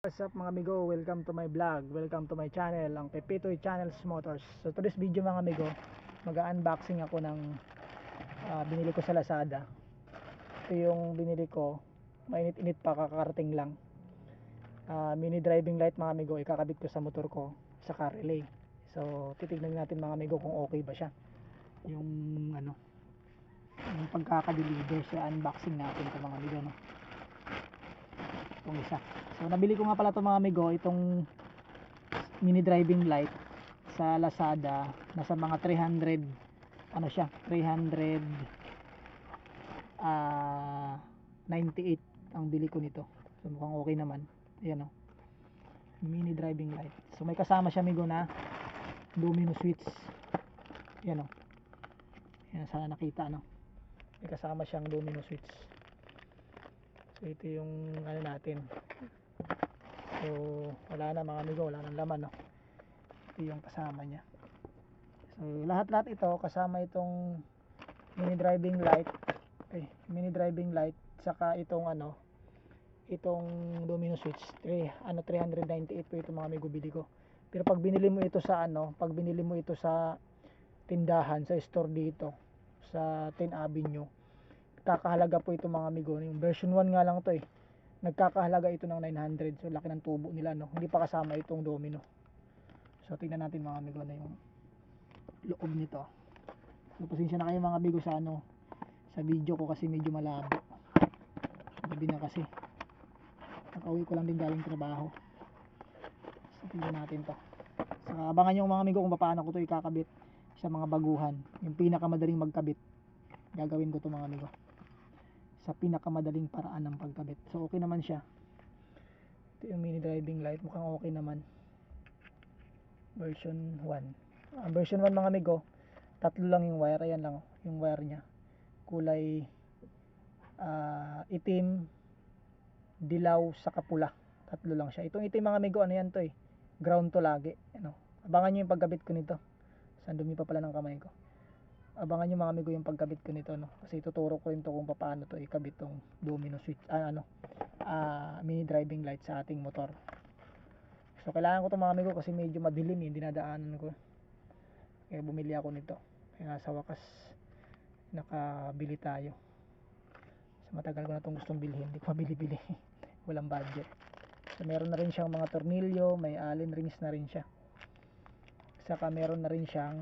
What's up mga amigo? Welcome to my vlog. Welcome to my channel, ang Pepitoy Channels Motors. So today's video mga amigo, mag-unboxing ako ng ah, binili ko sa Lazada. Ito yung binili ko. Mainit-init pa kakarating lang. Ah, mini driving light mga amigo, ikakabit ko sa motor ko sa car relay. So titignan natin mga amigo kung okay ba siya. Yung ano, yung pagkakadeliver sa unboxing natin ito mga amigo no. Itong isa. So nabili ko nga pala ito mga amigo, itong mini driving light sa Lazada, nasa mga 300 ano siya, 300 ah 98 ang bili ko nito. So mukhang okay naman. Ayan oh. Mini driving light. So may kasama siya amigo na domino switch. Ayan oh. Ayan sana nakita no. May kasama siyang domino switch. So ito yung ano natin. So wala na mga amigo, wala nang laman no. Ito yung kasama niya. So lahat-lahat ito kasama itong mini driving light, eh mini driving light saka itong ano itong domino switch. Eh, ano 398 po ito mga amigo bili ko. Pero pag binili mo ito sa ano, pag binili mo ito sa tindahan, sa store dito sa 10 Avenue, kakahalaga po ito mga amigo. Yung version 1 nga lang to eh. Nagkakahalaga ito ng 900. So laki ng tubo nila no. Hindi pa kasama itong domino. So tingnan natin mga amigo na yung loob nito. So pasensya na kayo mga amigo sa ano sa video ko kasi medyo malabo. Gabi na kasi. Nakauwi ko lang din galing trabaho. So tingnan natin to. So abangan nyo mga amigo kung paano ko to ikakabit sa mga baguhan. Yung pinakamadaling magkabit. Gagawin ko to mga amigo sa pinakamadaling paraan ng pagkabit. So okay naman siya. Ito yung mini driving light, mukhang okay naman. Version 1. Ang version 1 mga amigo, tatlo lang yung wire, ayan lang yung wire niya. Kulay ah, itim, dilaw, sa kapula. Tatlo lang siya. Itong itim mga amigo, ano yan to eh. Ground to lagi. Ano. Abangan nyo yung pagkabit ko nito. Saan dumi pa pala ng kamay ko abangan nyo mga amigo yung pagkabit ko nito no? Kasi tuturo ko rin to kung paano to ikabit tong domino switch ah, ano ah, mini driving light sa ating motor. So kailangan ko to mga amigo kasi medyo madilim eh dinadaanan ko. Kaya bumili ako nito. Kaya sa wakas nakabili tayo. So matagal ko na tong gustong bilhin hindi ko mabili-bili. Walang budget. So meron na rin siyang mga tornilyo may allen rings na rin siya. Saka meron na rin siyang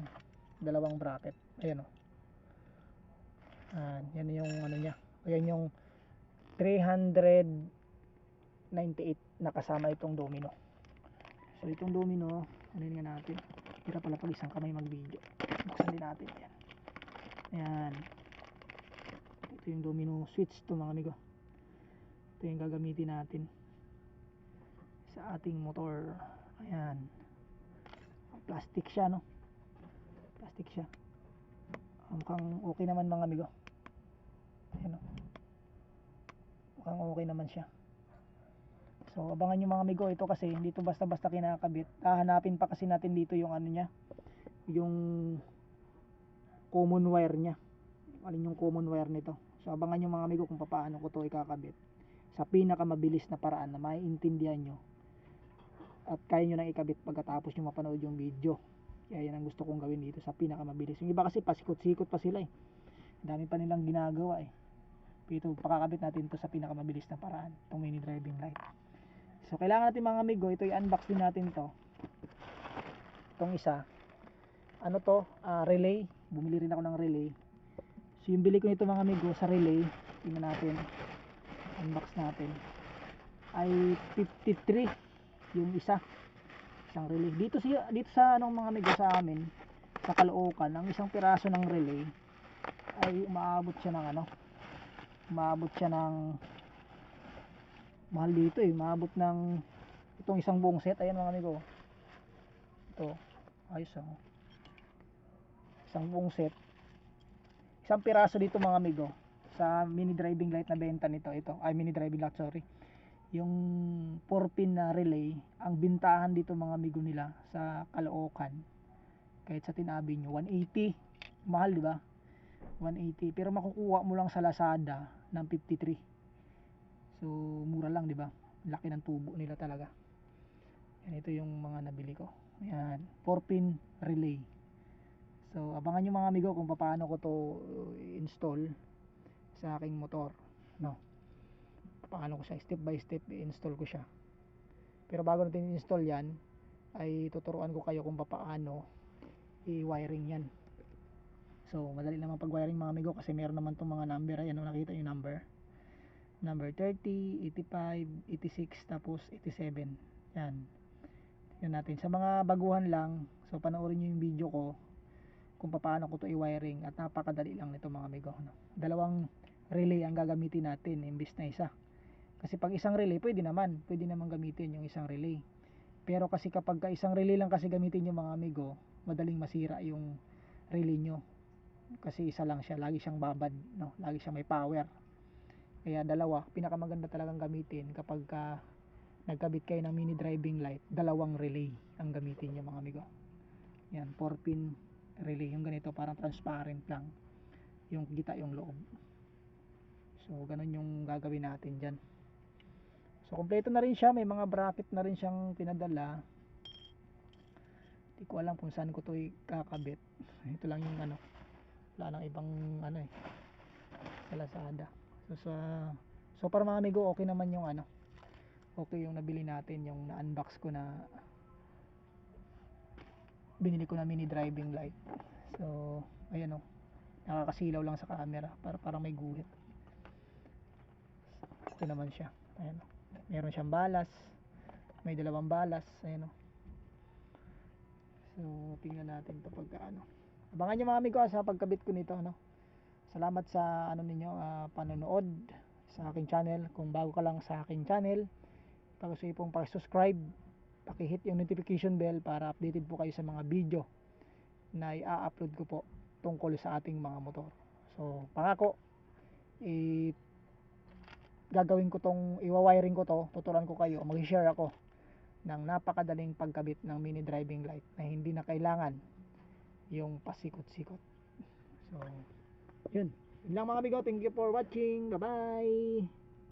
dalawang bracket ayan o. Ah, yan yung ano niya. Ayan yung 398 na kasama itong domino. So itong domino ano nga natin? Tira pala pag isang kamay mag video buksan din natin ayan. Ayan. Ito yung domino switch to mga amigo. Ito yung gagamitin natin sa ating motor. Ayan. Plastic siya no? Plastic siya mukhang okay naman mga amigo. Ayan o mukhang okay naman siya. So abangan nyo mga amigo. Ito kasi hindi to basta basta kinakabit. Hahanapin pa kasi natin dito yung ano niya. Yung common wire nya alin yung common wire nito? So abangan nyo mga amigo kung paano ko to ikakabit. Sa pinakamabilis na paraan na maiintindihan nyo at kaya nyo nang ikabit pagkatapos nyo mapanood yung video kaya yan ang gusto kong gawin dito sa pinakamabilis. Yung iba kasi pasikot-sikot pa sila eh. Dami pa nilang ginagawa eh. Pero ito, pakakabit natin to sa pinakamabilis na paraan. Itong mini driving light. So, kailangan natin mga amigo, ito i-unbox din natin to. Itong isa. Ano to? Ah, relay. Bumili rin ako ng relay. So, yung bili ko nito mga amigo sa relay. Tingnan natin. Unbox natin. Ay 53 yung isa isang relay dito siya dito sa anong mga amigo sa amin sa Caloocan ang isang piraso ng relay ay umaabot siya ng ano umaabot siya ng mahal dito eh umaabot ng itong isang buong set. Ayan mga amigo. Ito ayos oh. Isang buong set. Isang piraso dito mga amigo sa mini driving light na benta nito. Ito ay mini driving light sorry yung 4 pin na relay ang bintahan dito mga amigo nila sa Caloocan. Kahit sa tinabi nyo 180 mahal di ba? 180 pero makukuha mo lang sa Lazada ng 53 so mura lang di ba? Laki ng tubo nila talaga. Yan ito yung mga nabili ko. Yan 4 pin relay. So abangan nyo mga amigo kung paano ko to uh, install sa aking motor no paano ko siya step by step i-install ko siya. Pero bago natin i-install yan ay tuturuan ko kayo kung paano i-wiring yan. So madali naman pag wiring mga amigo kasi meron naman tong mga number. Ayan o nakita yung number. Number 30, 85, 86 tapos 87 yan. Yan natin. Sa mga baguhan lang so panoorin nyo yung video ko kung paano ko to i-wiring. At napakadali lang nito mga amigo no? dalawang relay ang gagamitin natin imbis na isa kasi pag isang relay pwede naman. Pwede naman gamitin yung isang relay. Pero kasi kapag ka isang relay lang kasi gamitin yung mga amigo madaling masira yung relay nyo. Kasi isa lang siya lagi siyang babad no? lagi siyang may power. Kaya dalawa pinakamaganda talagang gamitin kapag ka nagkabit kayo ng mini driving light dalawang relay ang gamitin nyo mga amigo. Yan 4 pin relay. Yung ganito parang transparent lang. Yung kita yung loob. So ganun yung gagawin natin dyan so kompleto na rin siya. May mga bracket na rin siyang pinadala. Hindi ko alam kung saan ko to ikakabit. Ito lang yung ano. Wala nang ibang ano eh. Sa Lazada. So sa so para mga amigo okay naman yung ano. Okay yung nabili natin yung na-unbox ko na binili ko na mini driving light. So ayan o nakakasilaw lang sa camera para parang may guhit. Ito naman siya. Ayan o meron siyang balas. May dalawang balas. Ayan o so tingnan natin ito pagka ano. Abangan nyo mga amigo sa pagkabit ko nito no salamat sa ano ninyo ah, panonood sa aking channel. Kung bago ka lang sa aking channel pag-usay pong pag-subscribe paki-hit yung notification bell para updated po kayo sa mga video na i-upload ko po tungkol sa ating mga motor. So pangako i gagawin ko tong iwa-wiring ko to tuturuan ko kayo mag-share ako ng napakadaling pagkabit ng mini driving light na hindi na kailangan yung pasikot-sikot. So yun. Yun lang mga amigo thank you for watching. Bye bye